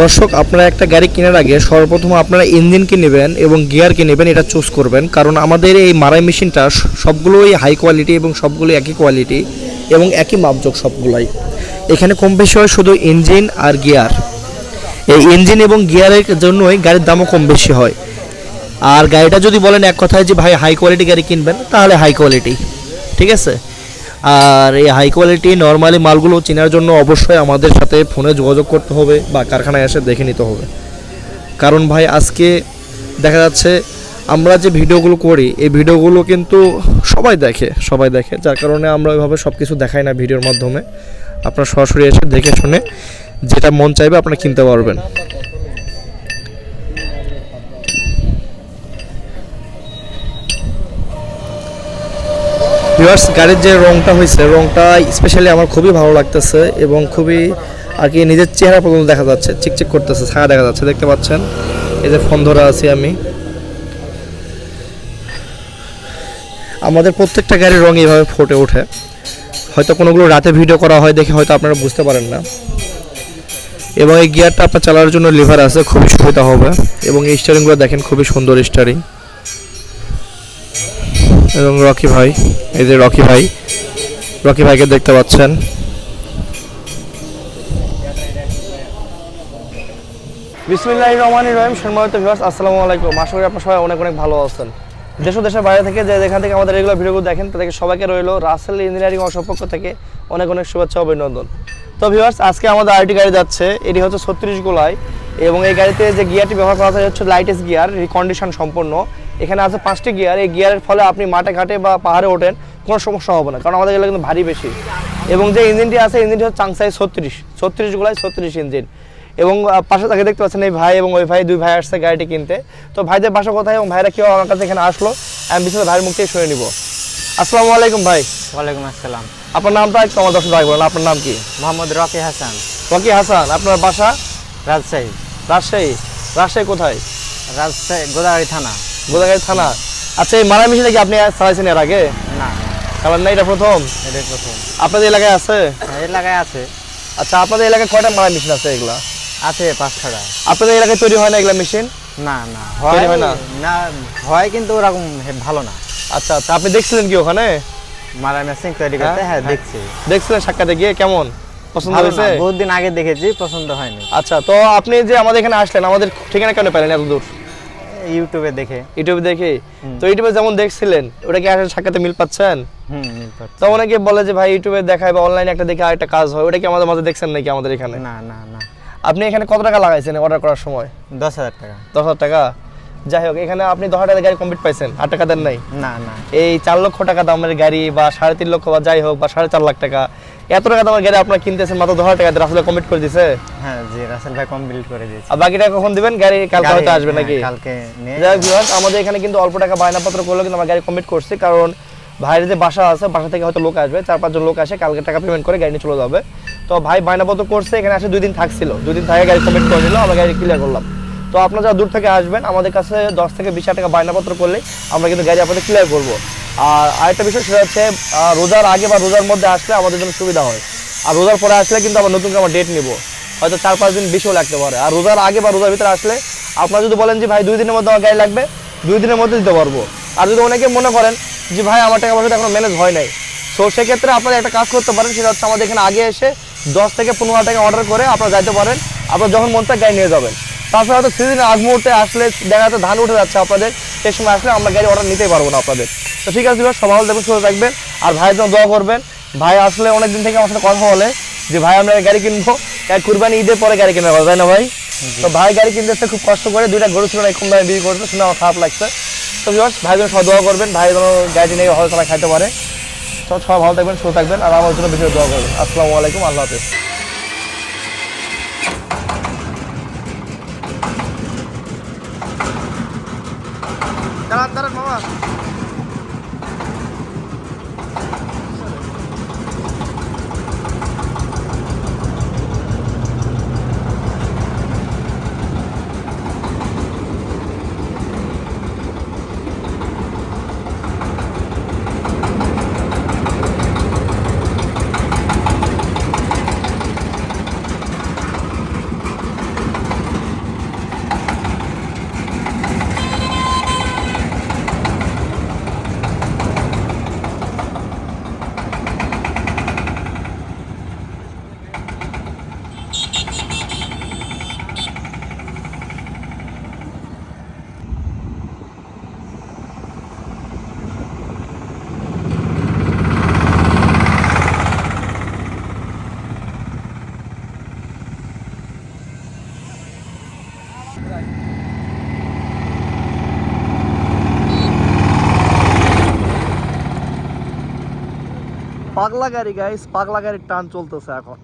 দর্শক, আপনারা একটা গাড়ি কেনার আগে সর্বপ্রথম আপনারা ইঞ্জিনকে নেবেন এবং গিয়ারকে নেবেন, এটা চুজ করবেন। কারণ আমাদের এই মারাই মেশিনটা সবগুলোই হাই কোয়ালিটি এবং সবগুলোই একই কোয়ালিটি এবং একই মাপযোগ সবগুলাই। এখানে কম বেশি হয় শুধু ইঞ্জিন আর গিয়ার এই ইঞ্জিন এবং গিয়ারের জন্যই গাড়ির দামও কম বেশি হয়। আর গাড়িটা যদি বলেন এক কথায় যে, ভাই হাই কোয়ালিটি গাড়ি কিনবেন, তাহলে হাই কোয়ালিটি ঠিক আছে? আর এই হাই কোয়ালিটি নর্মালি মালগুলো চেনার জন্য অবশ্যই আমাদের সাথে ফোনে যোগাযোগ করতে হবে বা কারখানায় এসে দেখে নিতে হবে। কারণ ভাই, আজকে দেখা যাচ্ছে আমরা যে ভিডিওগুলো করি, এই ভিডিওগুলো কিন্তু সবাই দেখে সবাই দেখে। যার কারণে আমরা ওইভাবে সব কিছু দেখাই না ভিডিওর মাধ্যমে। আপনারা সরাসরি এসে দেখে শুনে যেটা মন চাইবে আপনারা কিনতে পারবেন। ভিউয়ার্স গাড়ির যে রংটা হয়েছে, রংটা স্পেশালি আমার খুবই ভালো লাগতেছে এবং খুবই আর কি নিজের চেহারা পর্যন্ত দেখা যাচ্ছে, চিকচিক করতেছে, ছায়া দেখা যাচ্ছে, দেখতে পাচ্ছেন? এই যে ফোন ধরা আছি আমি। আমাদের প্রত্যেকটা গাড়ির রং এইভাবে ফুটে ওঠে। হয়তো কোনোগুলো রাতে ভিডিও করা হয় দেখে হয়তো আপনারা বুঝতে পারেন না। এবং এই গিয়ারটা আপনার চালানোর জন্য লিভার আছে, খুবই সুবিধা হবে। এবং এই স্টারিংগুলো দেখেন, খুবই সুন্দর স্টারিং এবং রকি ভাই, এই যে রকি ভাই, রকি ভাইকে দেখতে পাচ্ছেন। বিসমিল্লাহ রহমান রহিম, সম্মানিত ভিউয়ার্স আসসালামু আলাইকুম। আশা করি আপনার সবাই অনেক অনেক ভালো আছেন। দেশ দেশের বাইরে থেকে যে যেখান থেকে আমাদের রেগুলার ভিডিওগুলো দেখেন, তাদেরকে সবাইকে রইল রাসেল ইঞ্জিনিয়ারিং অসপক্ষ থেকে অনেক অনেক শুভেচ্ছা অভিনন্দন। তো ভিউয়ার্স আজকে আমাদের আরেকটি গাড়ি যাচ্ছে, এটি হচ্ছে ছত্রিশ গোলায় এবং এই গাড়িতে যে গিয়ারটি ব্যবহার করা হচ্ছে লাইটেস্ট গিয়ার রিকন্ডিশন সম্পন্ন এখানে আছে পাঁচটি গিয়ার এই গিয়ারের ফলে আপনি মাঠে ঘাটে বা পাহাড়ে ওঠেন কোনো সমস্যা হবে না কারণ আমাদের এগুলো কিন্তু ভারী বেশি। এবং যে ইঞ্জিনটি আছে ইঞ্জিনটি হচ্ছে চাংসাই ছত্রিশ ছত্রিশ গোলায় ছত্রিশ ইঞ্জিন এবং পাশে তাকে দেখতে পাচ্ছেন এই ভাই এবং ওই ভাই দুই ভাই আসছে গাড়িটি কিনতে। তো ভাইদের বাসা কোথায় এবং ভাইরা কেউ আমার কাছে এখানে আসলো আমি বিশেষ ভাইয়ের মুখ থেকে শুনে নিব। আসসালামু আলাইকুম ভাই। ওয়ালাইকুম আসসালাম। আপনার নামটা একটু আমার দর্শক ভাই বলেন আপনার নাম কি? মোহাম্মদ রকি হাসান। রকি হাসান আপনার বাসা? রাজশাহী। রাজশাহী। রাজশাহী কোথায়? রাজশাহী গোদাগাড়ি থানা। গোদাগাড়ি থানা। আচ্ছা এই মারা মেশিনে কি আপনি চালাইছেন এর আগে? না। চালান না এটা প্রথম? এটাই প্রথম। আপনাদের এলাকায় আছে? হ্যাঁ, এলাকায় আছে। আচ্ছা আপনাদের এলাকায় কয়টা মারা মেশিন আছে এগুলা? আছে পাঁচ ছটা আপনাদের এলাকায় তৈরি হয় না এগুলা মেশিন? না না। হয় হয় না? না হয় কিন্তু ওরকম ভালো না। আচ্ছা আচ্ছা আপনি দেখছিলেন কি ওখানে? মারা মেশিন তৈরি করতে হ্যাঁ দেখছি। দেখছিলেন সাক্ষাতে গিয়ে কেমন? পছন্দ হয়েছে? বহুত দিন আগে দেখেছি পছন্দ হয়নি। আচ্ছা তো আপনি যে আমাদের এখানে আসলেন আমাদের ঠিকানা কেন পেলেন এত দূর? ইউটিউবে দেখে। ইউটিউবে দেখে? তো ইউটিউবে যেমন দেখছিলেন ওটা কি আসলে সাক্ষাতে মিল পাচ্ছেন। তো অনেকে বলে যে ভাই ইউটিউবে দেখায় বা অনলাইনে একটা দেখে আরেকটা কাজ হয়। ওটা কি আমাদের মাঝে দেখছেন নাকি আমাদের এখানে? না না না। আপনি এখানে কত টাকা লাগাইছেন অর্ডার করার সময়? দশ হাজার টাকা। দশ হাজার টাকা? যাই হোক এখানে আপনি দশ হাজার গাড়ি কমপ্লিট পাইছেন আট টাকা দেন নাই? না না। এই চার লক্ষ টাকা দামের গাড়ি বা সাড়ে তিন লক্ষ বা যাই হোক বা সাড়ে চার লাখ টাকা এত টাকা দামের গাড়ি আপনার কিনতেছেন মাত্র দশ হাজার টাকা কমপ্লিট করে দিছে? হ্যাঁ জি রাসেল ভাই কমপ্লিট করে দিয়েছি। আর বাকি টাকা কখন দিবেন? গাড়ি কালকে হয়তো আসবে হ্যাঁ, নাকি? কালকে যাই হোক আমাদের এখানে কিন্তু অল্প টাকা বায়নাপত্র করলেও কিন্তু আমরা গাড়ি কমপ্লিট করছি কারণ ভাইয়ের যে বাসা আছে বাসা থেকে হয়তো লোক আসবে চার পাঁচজন লোক আসে কালকে টাকা পেমেন্ট করে গাড়ি নিয়ে চলে যাবে। তো ভাই বায়নাপত্র করছে এখানে আসে দুই দিন থাকছিল। দুই দিন থাকে গাড়ি কমপ্লিট করে নিল আমরা গাড়ি ক্লিয়ার করলাম। তো আপনারা যারা দূর থেকে আসবেন, আমাদের কাছে দশ থেকে বিশ টাকা বায়নাপত্র করলে আমরা কিন্তু গাড়ি আপনাদের ক্লিয়ার করব। আর আরেকটা বিষয় সেটা হচ্ছে রোজার আগে বা রোজার মধ্যে আসলে আমাদের জন্য সুবিধা হয়। আর রোজার পরে আসলে কিন্তু আবার নতুন আমরা ডেট নিব। হয়তো চার পাঁচ দিন বেশিও লাগতে পারে। আর রোজার আগে বা রোজার ভিতরে আসলে আপনারা যদি বলেন যে, ভাই, দুই দিনের মধ্যে আমার গাড়ি লাগবে, দুই দিনের মধ্যে দিতে পারব। আর যদি অনেকে মনে করেন যে, ভাই, আমার টাকা পয়সা এখনও ম্যানেজ হয় নাই। তো সেক্ষেত্রে আপনারা একটা কাজ করতে পারেন, সেটা হচ্ছে আমাদের এখানে আগে এসে দশ থেকে পনেরো টাকা অর্ডার করে আপনারা যাইতে পারেন। আপনারা যখন মন চায় গাড়ি নিয়ে যাবেন। তাছাড়া হয়তো সিজনের আগ মুহূর্তে আসলে দেখা যাচ্ছে ধান উঠে যাচ্ছে আপনাদের সেই সময় আসলে আমরা গাড়ি অর্ডার নিতেই পারব না আপনাদের। তো ঠিক আছে সবাই ভালো দেখবেন সুস্থ থাকবেন আর ভাইয়ের জন্য দোয়া করবেন। ভাই আসলে অনেক দিন থেকে আমার সাথে কথা বলে যে ভাই আমরা গাড়ি কিনবো। কুরবানি ঈদের পরে গাড়ি কথা তাই না ভাই? তো ভাই গাড়ি কিনতেছে খুব কষ্ট করে দুইটা গরু ছিল না কম দামে বিক্রি করতে শুনে আমার খারাপ লাগছে। তো ভিউয়ার্স ভাই জন্য সব দোয়া করবেন ভাই যেন গাড়ি নিয়ে ভালো তারা খাইতে পারে। তো সবাই ভালো থাকবেন সুস্থ থাকবেন আর আমার জন্য বেশি দোয়া করবেন। আসসালামু আলাইকুম আল্লাহ হাফেজ। Darat, darat, bawa. পাগলা গাড়ি গাইস পাগলা গাড়ির টান চলতেছে এখন।